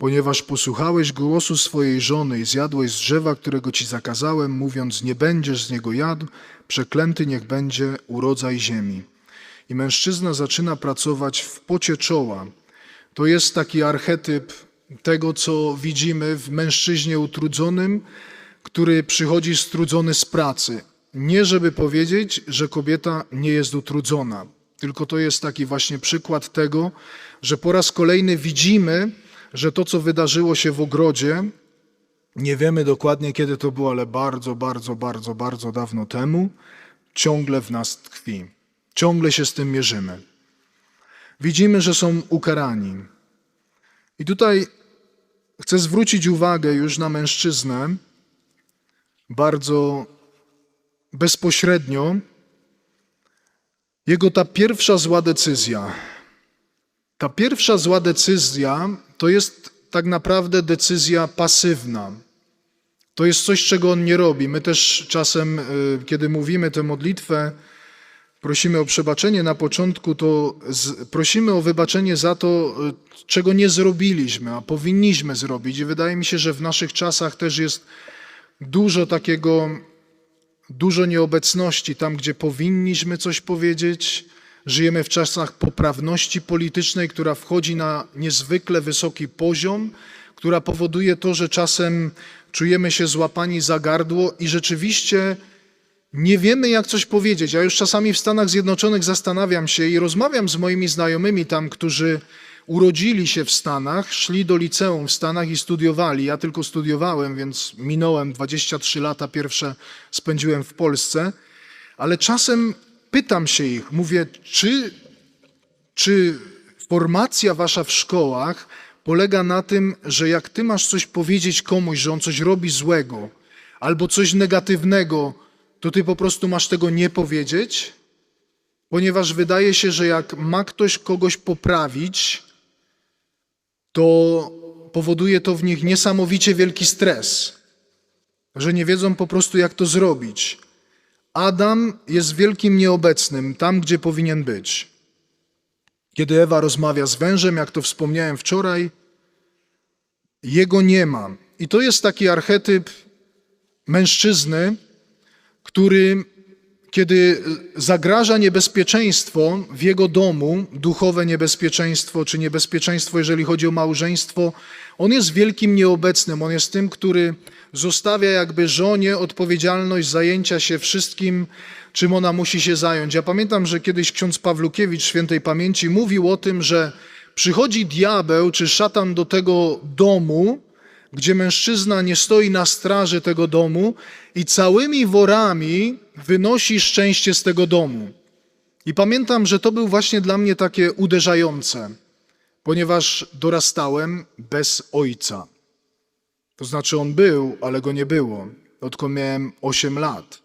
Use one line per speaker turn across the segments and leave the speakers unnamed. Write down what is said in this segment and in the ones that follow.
Ponieważ posłuchałeś głosu swojej żony i zjadłeś z drzewa, którego ci zakazałem, mówiąc, nie będziesz z niego jadł, przeklęty niech będzie urodzaj ziemi. I mężczyzna zaczyna pracować w pocie czoła. To jest taki archetyp tego, co widzimy w mężczyźnie utrudzonym, który przychodzi strudzony z pracy. Nie żeby powiedzieć, że kobieta nie jest utrudzona, tylko to jest taki właśnie przykład tego, że po raz kolejny widzimy, że to, co wydarzyło się w ogrodzie, nie wiemy dokładnie kiedy to było, ale bardzo, bardzo, bardzo, bardzo dawno temu, ciągle w nas tkwi. Ciągle się z tym mierzymy. Widzimy, że są ukarani. I tutaj chcę zwrócić uwagę już na mężczyznę bardzo bezpośrednio. Jego ta pierwsza zła decyzja. Ta pierwsza zła decyzja to jest tak naprawdę decyzja pasywna. To jest coś, czego on nie robi. My też czasem, y, kiedy mówimy tę modlitwę, prosimy o przebaczenie na początku, to prosimy o wybaczenie za to, y, czego nie zrobiliśmy, a powinniśmy zrobić. I wydaje mi się, że w naszych czasach też jest dużo takiego, dużo nieobecności tam, gdzie powinniśmy coś powiedzieć. Żyjemy w czasach poprawności politycznej, która wchodzi na niezwykle wysoki poziom, która powoduje to, że czasem czujemy się złapani za gardło i rzeczywiście nie wiemy, jak coś powiedzieć. Ja już czasami w Stanach Zjednoczonych zastanawiam się i rozmawiam z moimi znajomymi tam, którzy urodzili się w Stanach, szli do liceum w Stanach i studiowali. Ja tylko studiowałem, więc minąłem 23 lata, pierwsze spędziłem w Polsce, ale czasem pytam się ich, mówię, czy, czy formacja wasza w szkołach polega na tym, że jak ty masz coś powiedzieć komuś, że on coś robi złego albo coś negatywnego, to ty po prostu masz tego nie powiedzieć? Ponieważ wydaje się, że jak ma ktoś kogoś poprawić, to powoduje to w nich niesamowicie wielki stres, że nie wiedzą po prostu, jak to zrobić. Adam jest wielkim nieobecnym tam, gdzie powinien być. Kiedy Ewa rozmawia z wężem, jak to wspomniałem wczoraj, jego nie ma. I to jest taki archetyp mężczyzny, który, kiedy zagraża niebezpieczeństwo w jego domu, duchowe niebezpieczeństwo, czy niebezpieczeństwo, jeżeli chodzi o małżeństwo, on jest wielkim nieobecnym. On jest tym, który zostawia jakby żonie odpowiedzialność zajęcia się wszystkim, czym ona musi się zająć. Ja pamiętam, że kiedyś ksiądz Pawlukiewicz świętej pamięci mówił o tym, że przychodzi diabeł czy szatan do tego domu, gdzie mężczyzna nie stoi na straży tego domu i całymi worami wynosi szczęście z tego domu. I pamiętam, że to był właśnie dla mnie takie uderzające, ponieważ dorastałem bez ojca. To znaczy on był, ale go nie było, odkąd miałem 8 lat.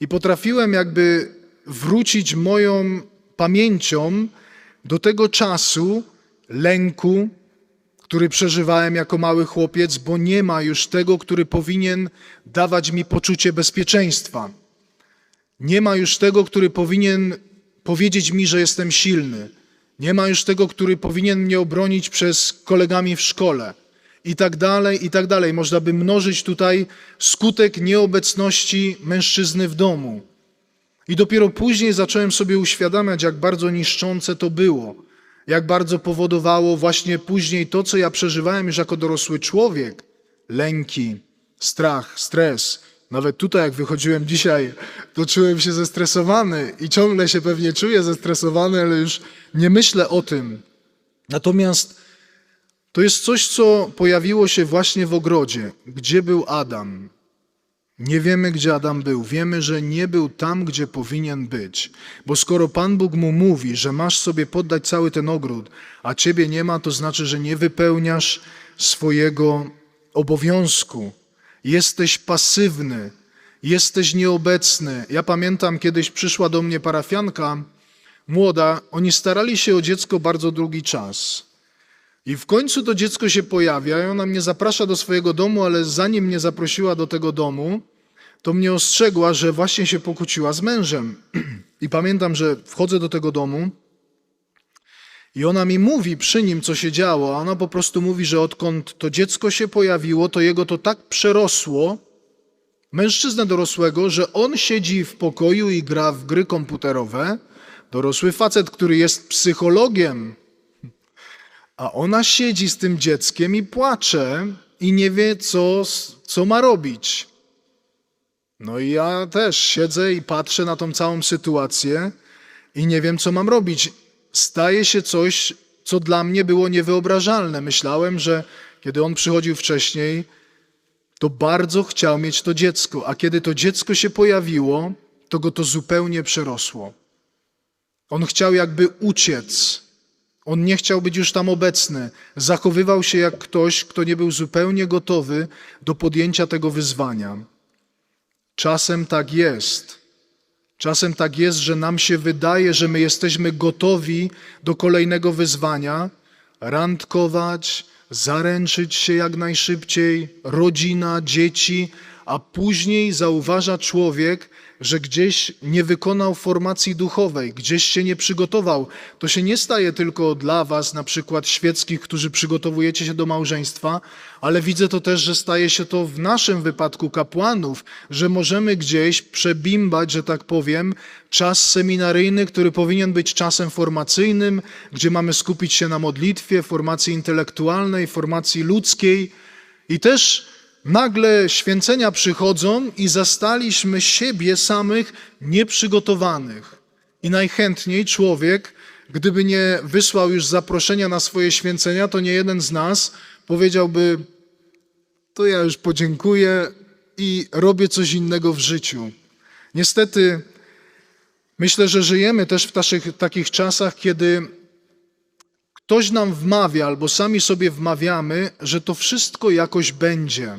I potrafiłem jakby wrócić moją pamięcią do tego czasu lęku, który przeżywałem jako mały chłopiec, bo nie ma już tego, który powinien dawać mi poczucie bezpieczeństwa. Nie ma już tego, który powinien powiedzieć mi, że jestem silny. Nie ma już tego, który powinien mnie obronić przez kolegami w szkole. I tak dalej, i tak dalej. Można by mnożyć tutaj skutek nieobecności mężczyzny w domu. I dopiero później zacząłem sobie uświadamiać, jak bardzo niszczące to było jak bardzo powodowało właśnie później to, co ja przeżywałem już jako dorosły człowiek. Lęki, strach, stres. Nawet tutaj, jak wychodziłem dzisiaj, to czułem się zestresowany i ciągle się pewnie czuję zestresowany, ale już nie myślę o tym. Natomiast to jest coś, co pojawiło się właśnie w ogrodzie. Gdzie był Adam? Nie wiemy, gdzie Adam był. Wiemy, że nie był tam, gdzie powinien być. Bo skoro Pan Bóg mu mówi, że masz sobie poddać cały ten ogród, a ciebie nie ma, to znaczy, że nie wypełniasz swojego obowiązku. Jesteś pasywny, jesteś nieobecny. Ja pamiętam, kiedyś przyszła do mnie parafianka młoda, oni starali się o dziecko bardzo długi czas. I w końcu to dziecko się pojawia i ona mnie zaprasza do swojego domu, ale zanim mnie zaprosiła do tego domu, to mnie ostrzegła, że właśnie się pokłóciła z mężem. I pamiętam, że wchodzę do tego domu I ona mi mówi przy nim, co się działo, a ona po prostu mówi, że odkąd to dziecko się pojawiło, to jego to tak przerosło, mężczyznę dorosłego, że on siedzi w pokoju i gra w gry komputerowe, dorosły facet, który jest psychologiem, a ona siedzi z tym dzieckiem i płacze i nie wie, co, co ma robić. No i ja też siedzę i patrzę na tą całą sytuację i nie wiem, co mam robić. Staje się coś, co dla mnie było niewyobrażalne. Myślałem, że kiedy on przychodził wcześniej, to bardzo chciał mieć to dziecko, a kiedy to dziecko się pojawiło, to go to zupełnie przerosło. On chciał jakby uciec. On nie chciał być już tam obecny. Zachowywał się jak ktoś, kto nie był zupełnie gotowy do podjęcia tego wyzwania. Czasem tak jest. Czasem tak jest, że nam się wydaje, że my jesteśmy gotowi do kolejnego wyzwania, randkować, zaręczyć się jak najszybciej, rodzina, dzieci, a później zauważa człowiek, że gdzieś nie wykonał formacji duchowej, gdzieś się nie przygotował. To się nie staje tylko dla Was, na przykład świeckich, którzy przygotowujecie się do małżeństwa, ale widzę to też, że staje się to w naszym wypadku kapłanów, że możemy gdzieś przebimbać, że tak powiem, czas seminaryjny, który powinien być czasem formacyjnym, gdzie mamy skupić się na modlitwie, formacji intelektualnej, formacji ludzkiej i też nagle święcenia przychodzą i zastaliśmy siebie samych nieprzygotowanych. I najchętniej człowiek, gdyby nie wysłał już zaproszenia na swoje święcenia, to nie jeden z nas powiedziałby: To ja już podziękuję i robię coś innego w życiu. Niestety, myślę, że żyjemy też w taszych, takich czasach, kiedy ktoś nam wmawia, albo sami sobie wmawiamy, że to wszystko jakoś będzie